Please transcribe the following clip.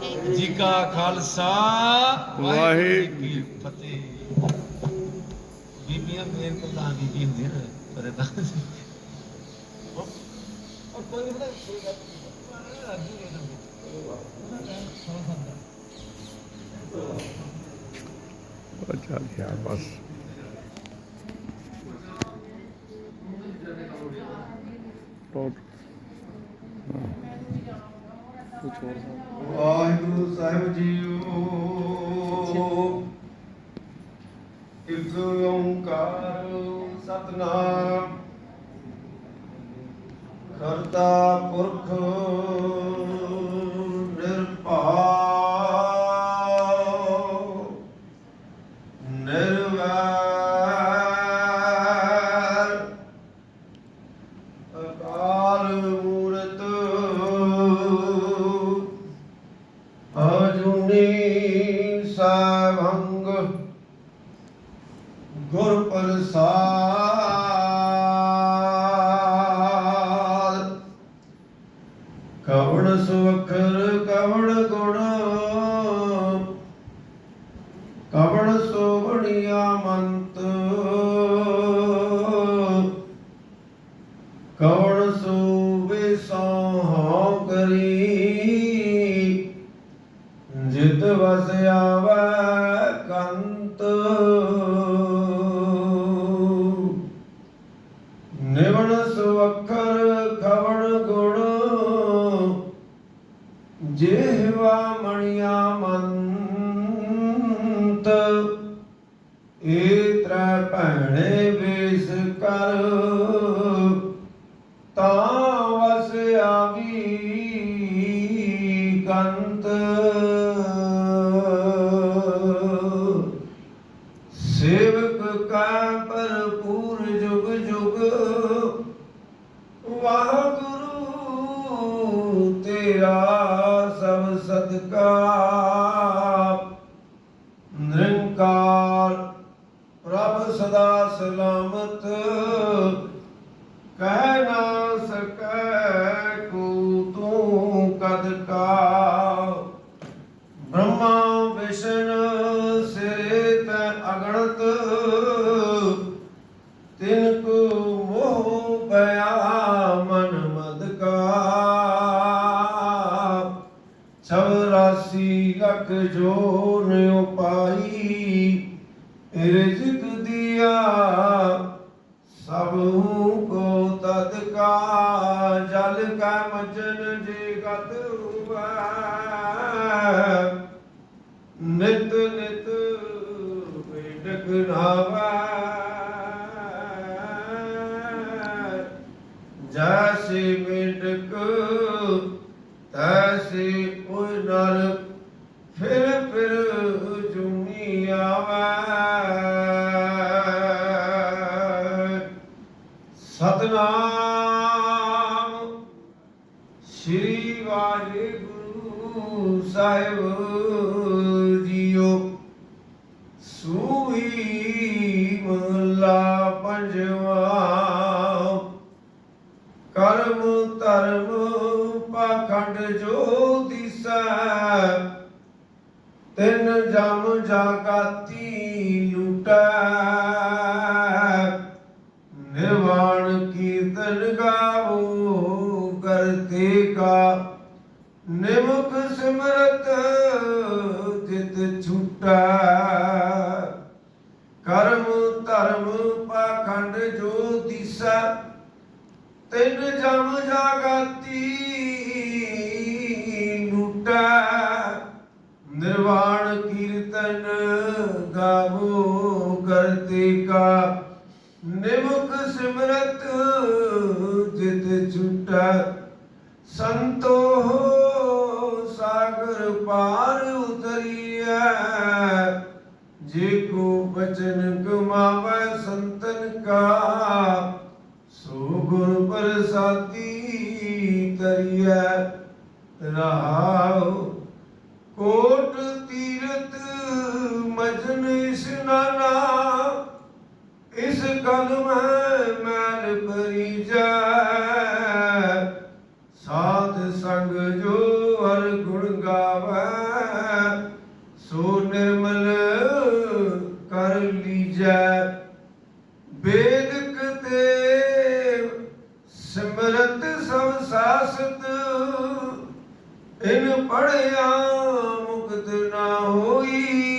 ਜੀ ਕਾ ਖਾਲਸਾ ਵਾਹਿਗੁਰੂ ਜੀ ਕੀ ਫਤਿਹ ਬੀਬੀਆਂ ਮੇਰ ਪ੍ਰਧਾਨ ਬੀਬੀ ਹੁੰਦੀ ਨਾ ਪਰੇ ਤਾਂ ਉਹ ਕੋਈ ਨਹੀਂ ਕੋਈ ਗੱਲ ਨਹੀਂ ਅੱਗੇ ਨਹੀਂ ਅੱਛਾ ਗਿਆ ਬਸ ਟੋਟ ਵਾਹਿਗੁਰੂ ਸਾਹਿਬ ਜੀਓ। ਇਕ ਓੰਕਾਰ ਸਤਨਾਮ। ਕਰਤਾ ਪੁਰਖ ਨਿਰਭਉ। ਨਿਰਵੈਰ ਅਜੂਨੀ ਸਭੰਗ ਗੁਰ ਪ੍ਰਸਾਦ ਕਵਣ ਸੁਖਰ ਕਵਣ ਗੁਣ ਕਵਣ ਸੋਵਣੀਆ ਮੰਤ ਕਵਣ ਜਿਤ ਵਸ ਆਵੈ ਕੰਤ। ਨਿਵਣ ਸੁਅਖਰ ਖਵਣ ਗੁਣ। ਜਿਹਵਾ ਮਣੀਆ ਮੰਤ। ਏ ਤ੍ਰੈ ਭੈਣੇ ਵੇਸ ਕਰ। ਸੇਵਕ ਕਾ ਭਰਪੂਰ ਜੁਗ ਜੁਗ, ਵਾਹਿਗੁਰੂ ਤੇਰਾ ਸਭ ਸਦਕਾ ਨਿਰੰਕਾਰ ਪ੍ਰਭ ਸਦਾ ਸਲਾਮਤ, ਕਹਿ ਨਾ ਸਕੈ ਕੋ ਤੂੰ ਕਦ ਬ੍ਰਹਮਾ ਵਿਸ਼ਨ ਸਿਰੇ ਤੈ ਅਗਣਤ, ਤਿਨ ਕੋ ਮੋਹ ਪਿਆ ਮਨ ਮਦ ਕਾ। ਚੌਰਾਸੀ ਲੱਖ ਜੋ ਨਿਉ ਪਾਈ ਰਿਜ਼ਕ ਨਿਤ ਨਿਤ ਬੇਟਕ ਨਾਵਾ ਜੈਸੇ ਬੇਟਕ ਤੈਸੇ ਉਇ ਨਰ ਫਿਰ ਫਿਰ ਜੁਨੀ ਆਵੈ। ਸਤਨਾਮ ਸ੍ਰੀ ਵਾਹਿਗੁਰੂ ਸਾਹਿਬ। ਪਾਖੰਡ ਜੋ ਦਿਸੈ, ਤਿੰਨ ਜਮ ਜਾਗਾਤੀ ਲੁਟੈ। ਨਿਰਵਾਣ ਕੀਰਤਨ ਗਾਵੋ ਕਰਤੇ ਕਾ ਨਿਮੁਖ ਸਿਮਰਤ ਜਿਤ ਛੁਟੈ। ਕਰਮ ਧਰਮ ਪਾਖੰਡ ਜੋ ਦਿਸੈ, ਤਿਨ ਜਮ ਜਾਗਤੀ ਕੀਰਤਨ ਗਾਵੋ ਕਰਤੇ ਕਾ। ਨਿਮੁਖ ਸਿਮਰਤ ਜਿਤ ਛੁਟੈ। ਸੰਤੋ ਸਾਗਰ ਪਾਰ ਉਤਰੀਐ। ਜੇ ਕੋ ਬਚਨ ਕਮਾਵੈ ਸੰਤਨ ਕਾ, ਸੋ ਗੁਰ ਪ੍ਰਸਾਦੀ ਤਰੀਐ। ਰਹਾਉ ਕੋਟ ਤੀਰਤ ਮਜਨ ਇਸਨਾਨਾ ਇਸ ਕਲਮ ਮੈਲ ਭਰੀ ਜਾਏ ਸਾਧ ਸੰਗ ਜੋ ਹਰ ਗੁਣ ਗਾਵੇ, ਸੋ ਨਿਰਮਲ ਕਰ ਲੀਜੈ। ਬੇ ਇਨ ਪੜਿਆ ਮੁਕਤ ਨਾ ਹੋਈ।